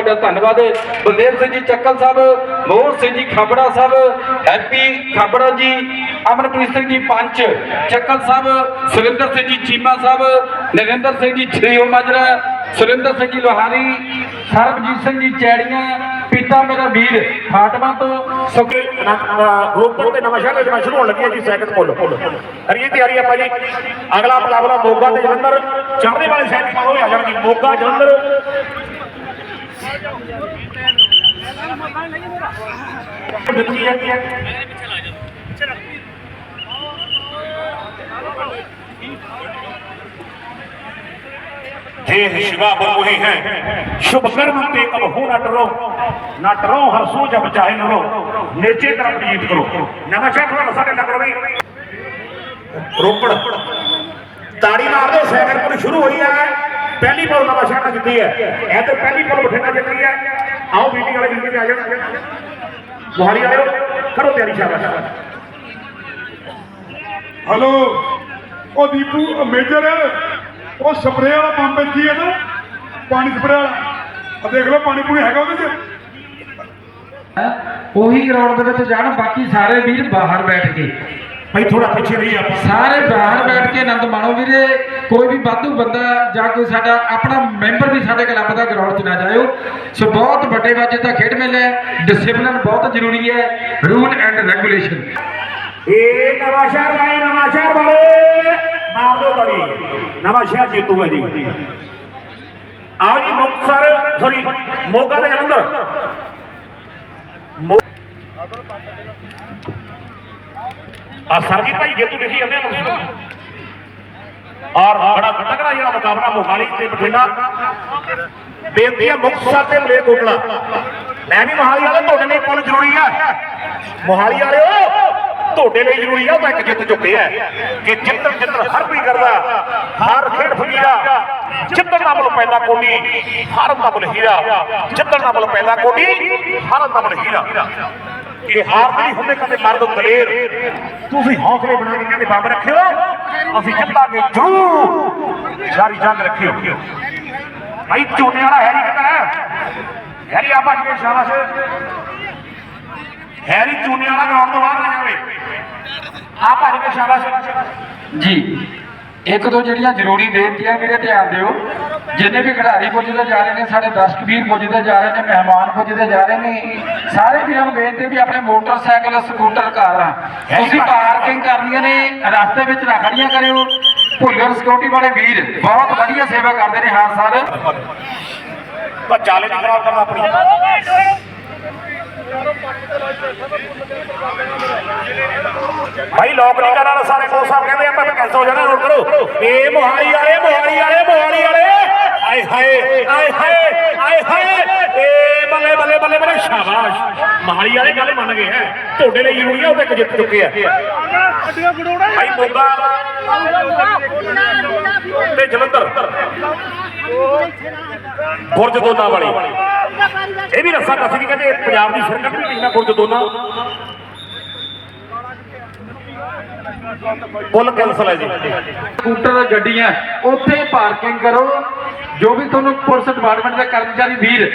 ਵੱਡਾ ਧੰਨਵਾਦ ਬਲਦੇਵ ਸਿੰਘ ਜੀ, ਚੱਕਲ ਸਾਹਿਬ, ਮੋਹਨ ਸਿੰਘ ਜੀ, ਖਾਬੜਾ ਸਾਹਿਬ ਹੈਪੀ ਖਾਬੜਾ ਜੀ ਅਮਰਪ੍ਰੀਤ ਸਿੰਘ ਜੀ, ਪੰਚ, ਚੱਕਲ ਸਾਹਿਬ, ਸੁਰਿੰਦਰ ਸਿੰਘ ਜੀ, ਚੀਮਾ ਸਾਹਿਬ, ਨਰਿੰਦਰ ਸਿੰਘ ਜੀ ਛਰੀਓ ਮਾਜਰਾ, ਸੁਰਿੰਦਰ ਸਿੰਘ ਜੀ, ਲੋਹਾਰੀ, ਸਰਬਜੀਤ ਸਿੰਘ ਜੀ, ਚੈੜੀਆਂ ਪਿਤਾ ਮੇਰਾ ਵੀਰ ਫਾਟਮਾ ਤੋਂ ਸੁਖ ਰੋਪੜ ਤੇ ਨਵਾਂ ਸ਼ਹਿਰ ਦੇ ਸ਼ੁਰੂ ਹੋਣ ਲੱਗੀ ਹੈ ਜੀ ਸੈਕਿੰਡ ਪੁੱਲ ਹਰੀ ਤਿਆਰੀ ਆਪਾਂ ਜੀ, ਅਗਲਾ ਮੁਕਾਬਲਾ ਮੋਗਾ ਤੇ ਜਲੰਧਰ, ਚੜ੍ਹਦੇ ਵਾਲੇ ਸ਼ਹਿਰ ਪਾਲੋ ਆ ਜਾਣਗੇ ਮੋਗਾ, ਜਲੰਧਰ। जे शिवा वही है, शुभ कर्म पे कब हो न डरो न डरो हर सो जब चाहे नो नीचे तरफ़ जीत करो। नमस्कार थोड़ा सारे नगर में रोपड़, ताड़ी मार दो सैकड़ शुरू हुई है। ਪਹਿਲੀ ਪੁਲ ਨਵਾਂ ਸ਼ਹਿਰ ਨੇ ਜਿੱਤੀ ਹੈ। ਇਹ ਤੇ ਪਹਿਲੀ ਪੁਲ ਬਠਿੰਡਾ ਜਿੱਤ ਗਈ ਹੈ। ਆਓ ਮੀਟਿੰਗ ਵਾਲੇ ਜਿੱਤੇ ਆ ਜਾਣ। ਮੁਹਾਲੀ ਵਾਲਿਓ ਕਰੋ ਤਿਆਰੀ ਸ਼ਾਬਾਸ਼। ਹਲੋ ਉਹ ਦੀਪੂ ਉਹ ਮੇਜਰ ਉਹ ਸਪਰੇਅ ਵਾਲਾ ਪੰਪ ਇੱਥੇ ਹੀ ਹੈ ਨਾ ਪਾਣੀ ਸਪਰੇਅ ਵਾਲਾ। ਆ ਦੇਖ ਲਓ ਪਾਣੀ ਪੂਣੀ ਹੈਗਾ ਉਹਦੇ 'ਚ। ਉਹੀ ਗਰਾਊਂਡ ਦੇ ਵਿੱਚ ਜਾਣ ਬਾਕੀ ਸਾਰੇ ਵੀਰ ਬਾਹਰ ਬੈਠ ਕੇ। ਭਾਈ ਥੋੜਾ ਪਿੱਛੇ ਰਹੀ ਆਪਾਂ। ਸਾਰੇ ਬਾਹਰ ਬੈਠ ਕੇ ਆਨੰਦ ਮਾਣੋ ਵੀਰੇ। ਕੋਈ ਵੀ ਵਾਧੂ ਬੰਦਾ ਜਾਂ ਕੋਈ ਸਾਡਾ ਆਪਣਾ ਮੈਂਬਰ ਵੀ ਸਾਡੇ ਕਲੱਬ ਦਾ ਗਰਾਊਂਡ 'ਚ ਨਾ ਜਾਇਓ। ਸੋ ਬਹੁਤ ਵੱਡੇ ਵਾਜੇ ਦਾ ਖੇਡ ਮੇਲਾ ਹੈ। ਡਿਸਪਲਿਨ ਬਹੁਤ ਜ਼ਰੂਰੀ ਹੈ। ਰੂਲ ਐਂਡ ਰੈਗੂਲੇਸ਼ਨ ਇਹ ਨਵਾਂ ਸ਼ਹਿਰ ਵਾਲੇ ਨਵਾਂ ਸ਼ਹਿਰ ਵਾਲੇ। ਮਾਰ ਦਿਓ ਤਾੜੀ ਨਵਾਂ ਸ਼ਹਿਰ ਜੀਤੂਗਾ ਜੀ। ਆਓ ਜੀ ਮੁਕਤਸਰ ਸੌਰੀ ਮੋਗਾ ਜਲੰਧਰ ਮੋ- ਆ ਸਰਜੀ ਭਾਈ ਜੇਤੂ ਲਿਖੀ ਜਾਂਦੇ ਆ ਔਰ ਬੜਾ ਤਕੜਾ ਜਿਹੜਾ ਮੁਕਾਬਲਾ ਮੋਹਾਲੀ ਤੇ ਬਠਿੰਡਾ। ਬੇਨਤੀ ਹੈ ਮੁਕਤਸਰ ਤੇ ਮਲੇਰਕੋਟਲਾ ਮੈਂ ਵੀ ਮੋਹਾਲੀ ਵਾਲੇ, ਤੁਹਾਡੇ ਲਈ ਪੁੱਲ ਜ਼ਰੂਰੀ ਹੈ ਮੋਹਾਲੀ ਵਾਲਿਓ, ਤੁਹਾਡੇ ਲਈ ਜ਼ਰੂਰੀ ਆ, ਉਹ ਤਾਂ ਇੱਕ ਜਿੱਤ ਚੁੱਕੇ ਆ। ਕਿ ਜਿੱਤਣ ਜਿੱਤਣ ਹਰ ਕੋਈ ਕਰਦਾ, ਹਰ ਖੇਡ ਫਕੀਰਾ ਜਿੱਤਣ ਦਾ ਮੁੱਲ ਪੈਂਦਾ ਕੋਡੀ ਹਰ ਦਾ ਮੁੱਲ ਹੀਰਾ। ਜਿੱਤਣ ਦਾ ਮੁੱਲ ਪੈਂਦਾ ਕੋਡੀ ਹਰ ਦਾ ਮੁੱਲ ਹੀਰਾ। ਇਹ ਹਾਰ ਨਹੀਂ ਹੁੰਦੇ ਕਦੇ ਮਰਦ ਦਲੇਰ ਤੁਸੀਂ ਹੌਸਲੇ ਬਣਾ ਕੇ ਕਹਿੰਦੇ ਬੰਬ ਰੱਖਿਓ, ਅਸੀਂ ਜਿੱਤਾਂਗੇ ਜ਼ਰੂਰ। ਸਾਰੀ ਜੰਗ ਰੱਖਿਓ। ਭਾਈ, ਝੋਨੇ ਵਾਲਾ ਹੈਰੀ ਕਹਿੰਦਾ ਹੈਰੀ, ਆਪਾਂ ਕੇ ਸ਼ਾਬਾਸ਼। ਹੈਰੀ ਚੂਨੇ ਵਾਲਾ ਗਰਾਊਂਡ ਤੋਂ ਬਾਹਰ ਨਾ ਜਾਵੇ। ਆ ਭੱਜ ਕੇ ਸ਼ਾਬਾਸ਼। ਜੀ, ਇੱਕ ਦੋ ਜਿਹੜੀਆਂ ਜ਼ਰੂਰੀ ਬੇਨਤੀਆਂ ਵੀਰੇ ਧਿਆਨ ਦਿਓ। ਜਿੰਨੇ ਵੀ ਖਿਡਾਰੀ ਪੁੱਜਦੇ ਜਾ ਰਹੇ ਨੇ ਸਾਡੇ ਦਰਸ਼ਕ ਵੀਰ ਪੁੱਜਦੇ ਜਾ ਰਹੇ ਨੇ ਮਹਿਮਾਨ ਪੁੱਜਦੇ ਜਾ ਰਹੇ ਨੇ ਸਾਰੇ ਵੀਰਾਂ ਨੂੰ ਬੇਨਤੀ ਵੀ ਆਪਣੇ ਮੋਟਰਸਾਈਕਲ ਸਕੂਟਰ ਕਾਰਾਂ ਤੁਸੀਂ ਪਾਰਕਿੰਗ ਕਰਨੀਆਂ ਨੇ ਰਸਤੇ ਵਿੱਚ ਨਾ ਖੜੀਆਂ ਕਰਿਓ। ਭੁੱਲਰ ਸਿਕਿਉਰਿਟੀ ਵਾਲੇ ਵੀਰ ਬਹੁਤ ਵਧੀਆ ਸੇਵਾ ਕਰਦੇ ਨੇ ਹਰ ਸਾਲ। ਤਾਂ ਚਾਲੇ ਨਹੀਂ ਖਰਾਬ ਕਰਨਾ ਆਪਣੀ। ਭਾਈ ਲੋਕ ਨਹੀਂ ਕਰਨਾ ਸਾਰੇ ਕੋਲ ਸਾਹਿਬ ਕਹਿੰਦੇ ਆਪਾਂ ਕੈਂਸਲ ਹੋ ਜਾਣਾ ਨੋਟ ਕਰੋ ਇਹ ਮੋਹਾਲੀ ਵਾਲੇ ਮੋਹਾਲੀ ਵਾਲੇ ਮੋਹਾਲੀ ਵਾਲੇ। ਆਏ ਹਾਏ ਆਏ ਹਾਏ ਆਏ ਹਾਏ। ਏ ਬੱਲੇ ਬੱਲੇ ਬੱਲੇ ਬੱਲੇ, ਸ਼ਾਬਾਸ਼। ਮੋਹਾਲੀ ਵਾਲੇ ਗੱਲ ਮੰਨ ਗਏ ਹੈ। ਤੁਹਾਡੇ ਲਈ ਜ਼ਰੂਰੀ ਆ, ਉਹ ਤਾਂ ਜਿੱਤ ਚੁੱਕੇ ਆ ਭਾਈ ਮੋਗਾ। ਤੇ ਜਲੰਧਰ। ਬੁਰਜ ਦੋਨਾ ਵਾਲੀ। ਇਹ ਵੀ ਰੱਸਾ ਕੱਸ ਗਈ ਕਹਿੰਦੇ ਪੰਜਾਬ ਦੀ ਸਰਕਾਰ ਵੀ ਟੀਮ ਨਾਲ ਗੁਰਜ ਦੋਨਾ। ਪੁੱਲ ਕੈਂਸਲ ਹੈ ਜੀ। ਸਕੂਟਰ, ਗੱਡੀਆਂ, ਉੱਥੇ ਪਾਰਕਿੰਗ ਕਰੋ। ਜੋ ਵੀ ਤੁਹਾਨੂੰ ਪੁਲਿਸ ਡਿਪਾਰਟਮੈਂਟ ਦੇ ਕਰਮਚਾਰੀ ਵੀਰ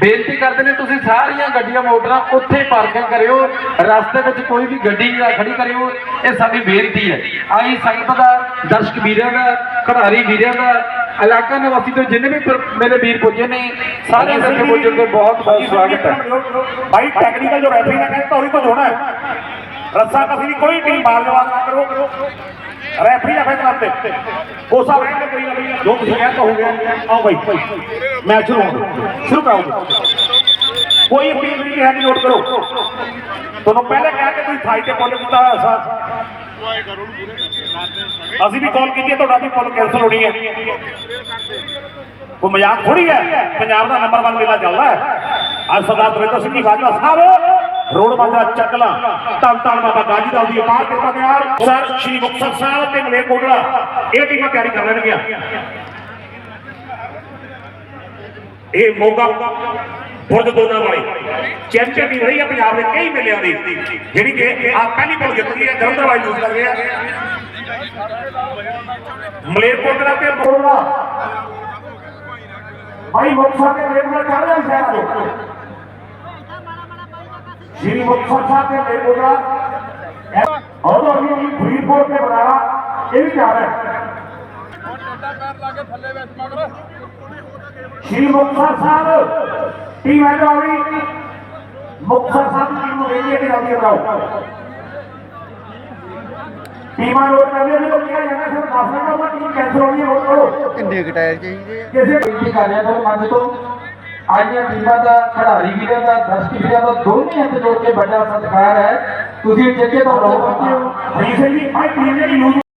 ਬੇਨਤੀ ਕਰਦੇ ਨੇ ਤੁਸੀਂ ਸਾਰੀਆਂ ਗੱਡੀਆਂ ਮੋਟਰਾਂ ਉੱਥੇ ਪਾਰਕਿੰਗ ਕਰਿਓ ਰਸਤੇ ਵਿੱਚ ਕੋਈ ਵੀ ਗੱਡੀ ਨਾ ਖੜੀ ਕਰਿਓ ਇਹ ਸਾਡੀ ਬੇਨਤੀ ਹੈ। ਆਈ ਸੰਗਤ ਦਾ ਦਰਸ਼ਕ ਵੀਰਾਂ ਦਾ ਖਿਡਾਰੀ ਵੀਰਾਂ ਦਾ ਇਲਾਕਾ ਨਿਵਾਸੀ ਤੋਂ ਜਿੰਨੇ ਵੀ ਮੇਰੇ ਵੀਰ ਪੁੱਜੇ ਨੇ ਸਾਰੇ ਇੱਥੇ ਪੁੱਜਣ ਦੇ ਬਹੁਤ ਬਹੁਤ ਸਵਾਗਤ ਹੈ। ਭਾਈ ਟੈਕਨੀਕਲ ਜੋ ਰੈਫਰੀ ਨੇ ਕਹਿੰਦਾ ਉਹੀ ਕੁਝ ਹੋਣਾ। ਹੈ ਰੱਸਾ ਕਸੀ ਦੀ ਕੋਈ ਟੀਮ ਬਾਲ ਜਵਾਬ ਨਾ ਕਰੋ। ਰੈਫਰੀ ਦਾ ਫੈਸਲਾ ਤੇ ਕੋਸਾ ਰਹਿਣ ਦੇ ਕੋਈ ਗੱਲ ਨਹੀਂ ਜੋ ਤੁਸੀਂ ਕਹਿੰਦਾ ਹੋ ਗਿਆ ਆਓ ਭਾਈ ਮੈਚ ਸ਼ੁਰੂ ਹੋਣ ਸ਼ੁਰੂ ਕਰਾਓ ਜੀ। ਕੋਈ ਅਪੀਲ ਨਹੀਂ ਹੈ ਕਿ ਨੋਟ ਕਰੋ ਤੁਹਾਨੂੰ ਪਹਿਲੇ ਕਿਹਾ ਕਿ ਤੁਸੀਂ ਥਾਈ ਤੇ ਪੁੱਲ ਕੀਤਾ ਹੋਇਆ ਸਾਥ ਅਸੀਂ ਵੀ ਕਾਲ ਕੀਤੀ ਹੈ ਤੁਹਾਡਾ ਵੀ ਪੁੱਲ ਕੈਂਸਲ ਹੋਣੀ ਹੈ ਕੋਈ ਮਜ਼ਾਕ ਥੋੜੀ ਹੈ ਪੰਜਾਬ ਦਾ ਨੰਬਰ 1 ਮੇਲਾ ਚੱਲਦਾ ਹੈ ਅੱਜ ਸਰਦਾਰ ਦਰਿੰਦਰ ਸਿੰਘ ਜੀ ਬਾਜਵਾ ਸਾਹਿਬ ਰੋਡ ਬਾਜਾ ਚੱਕਲਾ ਧੰਨ ਧੰਨ ਬਾਬਾ ਗਾਜੀ ਦਾ ਦੀ ਅਪਾਰ ਕਿਰਪਾ ਦੇ ਨਾਲ ਸਰ, ਸ਼੍ਰੀ ਮੁਕਤਸਰ ਸਾਹਿਬ ਤੇ ਮਲੇ ਕੋਟਲਾ ਇਹ ਟੀਮਾਂ ਤਿਆਰੀ ਕਰ ਲੈਣਗੀਆਂ। ਇਹ ਮੋਗਾ, ਬੁਰਜ ਦੋਨਾਂ ਵਾਲੀ। ਚੈਂਪੀਅਨ ਟੀਮ ਰਹੀ ਹੈ ਪੰਜਾਬ ਦੇ ਕਈ ਮੇਲਿਆਂ ਦੀ। ਜਿਹੜੀ ਕਿ ਆ ਪਹਿਲੀ ਬੋਲ ਜਿੱਤ ਗਈ ਹੈ ਜਲੰਧਰ ਵਾਲੀ ਯੂਜ਼ ਕਰ ਰਿਹਾ ਮਲੇਰਕੋਟਲਾ ਤੇ ਮੋਗਾ ਭਾਈ ਮੁਕਤਸਰ ਦੇ ਰੇਟ ਚੜ ਰਿਹਾ ਸ਼ਹਿਰ ਆ ਸ਼੍ਰੀ ਮੁਕਤਸਰ ਸਾਹਿਬ ਦੇ ਰੇਟ ਮੁਕਰਾ ਔਰ ਅਭੀ ਵੀ ਫਰੀਦਕੋਟ ਤੇ ਬਨਾਲਾ ਇਹ ਵੀ ਜਾ ਰਿਹਾ ਹੈ। ਸ਼੍ਰੀ ਮੁਕਤਸਰ ਸਾਹਿਬ ਟੀਮ ਹੈ ਜੋ। ਵੀ ਮੁਕਤਸਰ ਸਾਹਿਬ ਦੀ ਟੀਮ ਨੂੰ ਵੇਖੀਏ ਕਿ ਜਲਦੀ ਬਣਾਓ ਟੀਮਾਂ ਨੋਟ ਕਰ ਲਿਓ ਜਦੋਂ ਕਿਹਾ ਜਾਂਦਾ ਸਿਰ 10 ਮਿੰਟ ਬਾਅਦ ਟੀਮ ਕੈਂਸਲ ਹੋਣੀ ਹੈ ਨੋਟ ਕਰੋ। ਕਿੰਨੇ ਕੁ ਟਾਇਰ ਚਾਹੀਦੇ ਆ? ਕਿਸੇ ਬੇਨਤੀ ਕਰ ਰਿਹਾ ਤੁਹਾਨੂੰ ਮੰਨ ਤੋਂ ਆਈਆਂ ਟੀਮਾਂ ਦਾ ਖਿਡਾਰੀ ਵੀਰਾਂ ਦਾ ਦਰਸ਼ਕ ਵੀਰਾਂ ਦਾ ਦੋਨੇ ਹੱਥ ਜੋੜ ਕੇ ਵੱਡਾ ਸਤਿਕਾਰ ਹੈ। ਤੁਸੀਂ ਜੱਗੇ ਤੋਂ ਲੋਕ ਹਰੀ ਸਿੰਘ ਜੀ ਭਾਈ ਟੀਮ ਜਿਹੜੀ